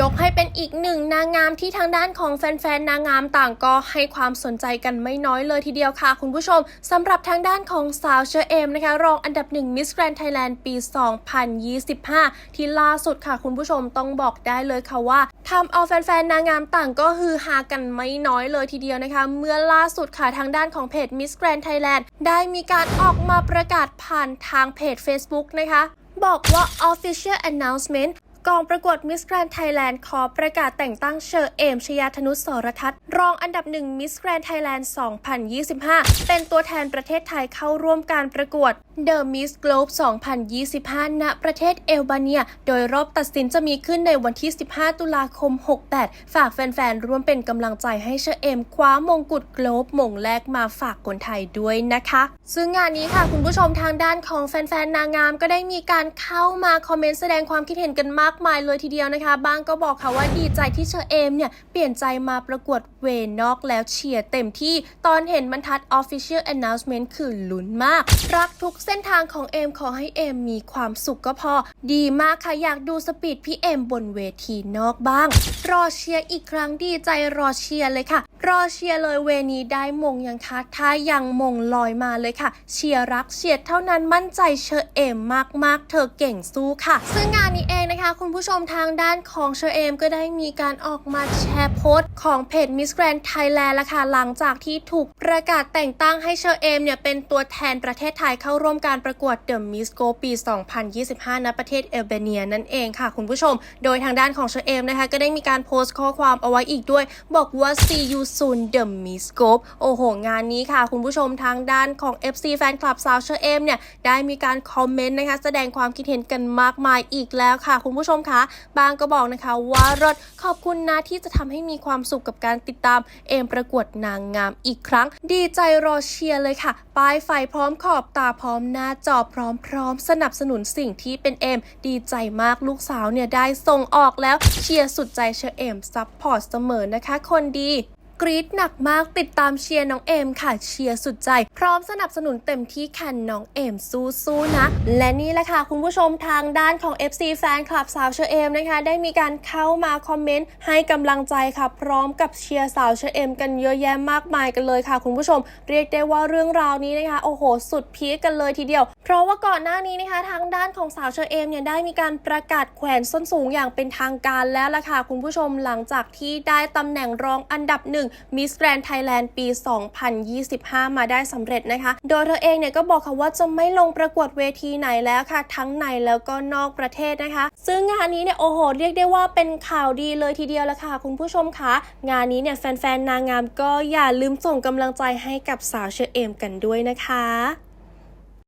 ยกให้เป็นอีกหนึ่งนางงามที่ทางด้านของแฟนๆนางงามต่างก็ให้ความสนใจกันไม่น้อยเลยทีเดียวค่ะ คุณผู้ชมสำหรับทางด้านของสาวเชอเอมนะคะรองอันดับหนึ่งมิสแกรน n ์ไทยแลนด์ปี 2025 ที่ล่าสุดค่ะ คุณผู้ชมต้องบอกได้เลยค่ะว่าทำเอาแฟนๆนางงามต่างก็ฮือฮากันไม่น้อยเลยทีเดียวนะคะ เมื่อล่าสุดค่ะทางด้านของเพจ Miss Grand Thailand ได้มีการออกมาประกาศผ่านทางเพจ Facebook นะคะ บอกว่า Official Announcement กองประกวดมิสแกรนด์ไทยแลนด์ขอประกาศแต่งตั้งเชอเอมชยาธนุสรทัศน์รองอันดับหนึ่งมิสแกรนด์ไทยแลนด์ 2025 เป็นตัวแทนประเทศไทยเข้าร่วมการประกวด The Miss Globe 2025 ณ ประเทศเอลบาเนีย โดยรอบตัดสินจะมีขึ้นในวันที่ 15 ตุลาคม 68 ฝากแฟนๆ ร่วมเป็นกำลังใจให้เชอเอม คว้ามงกุฎ Globe มงแรกมาฝากคนไทยด้วยนะคะ ซึ่งงานนี้ค่ะ คุณผู้ชมทางด้านของแฟนๆ นางงาม ก็ได้มีการเข้ามาคอมเมนต์แสดงความคิดเห็นกันมากมายเลยทีเดียวนะคะ บางก็บอกค่ะว่าดีใจที่เชอเอมเนี่ยเปลี่ยนใจมาประกวดเวนอกแล้วเชียร์เต็มที่ ตอนเห็นบรรทัด Official Announcement คือลุ้นมาก รักทุกเส้นทางของเอมขอให้เอมมีความสุขก็พอ ดีมากค่ะ อยากดูสปีดพี่เอมบนเวทีนอกบ้าง รอเชียร์อีกครั้งดีใจรอเชียร์เลยค่ะ รอเชียร์เลยเวนี้ได้มงยังคะถ้ายังมงลอยมาเลยค่ะ เชียร์รักเชียร์เท่านั้นมั่นใจเชอเอมมากๆ เธอเก่งสู้ค่ะ ซึ่งงานนี้เอง นะคะคุณผู้ชมทางด้านของเชอเอมก็ได้มีการออกมาแชร์โพสต์ของเพจ Miss Grand Thailand ละค่ะหลังจากที่ถูกประกาศแต่งตั้งให้เชอเอมเนี่ยเป็นตัวแทนประเทศไทยเข้าร่วมการประกวด The Miss Go ปี 2025 ณ ประเทศเอลเบเนียนั่นเองค่ะคุณผู้ชม โดยทางด้านของเชอเอมนะคะก็ได้มีการโพสต์ข้อความเอาไว้อีกด้วย บอกว่า see you soon The Miss Go โอ้โห งานนี้ค่ะ คุณผู้ชมทางด้านของ FC แฟนคลับสาวเชอเอมเนี่ยได้มีการคอมเมนต์นะคะแสดงความคิดเห็นกันมากมายอีกแล้วค่ะคุณผู้ชมคะบางก็บอกนะคะว่ารถขอบคุณนะที่จะทำให้มีความสุขกับการติดตามเอมประกวดนางงามอีกครั้ง ดีใจรอเชียร์เลยค่ะ ป้ายไฟพร้อมขอบตาพร้อมหน้าจอพร้อมพร้อมสนับสนุนสิ่งที่เป็นเอมดีใจมากลูกสาวเนี่ยได้ส่งออกแล้วเชียร์สุดใจเชอเอมซัพพอร์ตเสมอนะคะ คนดี กรี๊ดหนักมากติดตามเชียร์น้องเอมค่ะเชียร์สุดใจ พร้อมสนับสนุนเต็มที่ค่ะน้องเอมสู้ๆนะ และนี่แหละค่ะคุณผู้ชมทางด้านของ FC แฟนคลับสาวเชอเอมนะคะ ได้มีการเข้ามาคอมเมนต์ให้กำลังใจค่ะ พร้อมกับเชียร์สาวเชอเอมกันเยอะแยะมากมายกันเลยค่ะ คุณผู้ชม เรียกได้ว่าเรื่องราวนี้นะคะโอ้โห สุดพีคกันเลยทีเดียว เพราะว่าก่อนหน้านี้นะคะทางด้านของสาวเชอเอมเนี่ยได้มีการประกาศแขวนส้นสูงอย่างเป็นทางการแล้วล่ะค่ะคุณผู้ชมหลังจากที่ได้ตำแหน่งรองอันดับหนึ่งมิสแกรนด์ไทยแลนด์ปี 2025 มาได้สำเร็จนะคะ โดยเธอเองเนี่ยก็บอกค่ะว่าจะไม่ลงประกวดเวทีไหนแล้วค่ะ ทั้งในแล้วก็นอกประเทศนะคะ ซึ่งงานนี้เนี่ยโอ้โห เรียกได้ว่าเป็นข่าวดีเลยทีเดียวละค่ะ คุณผู้ชมคะงานนี้เนี่ยแฟนๆนางงามก็อย่าลืมส่งกำลังใจให้กับสาวเชอเอมกันด้วยนะคะ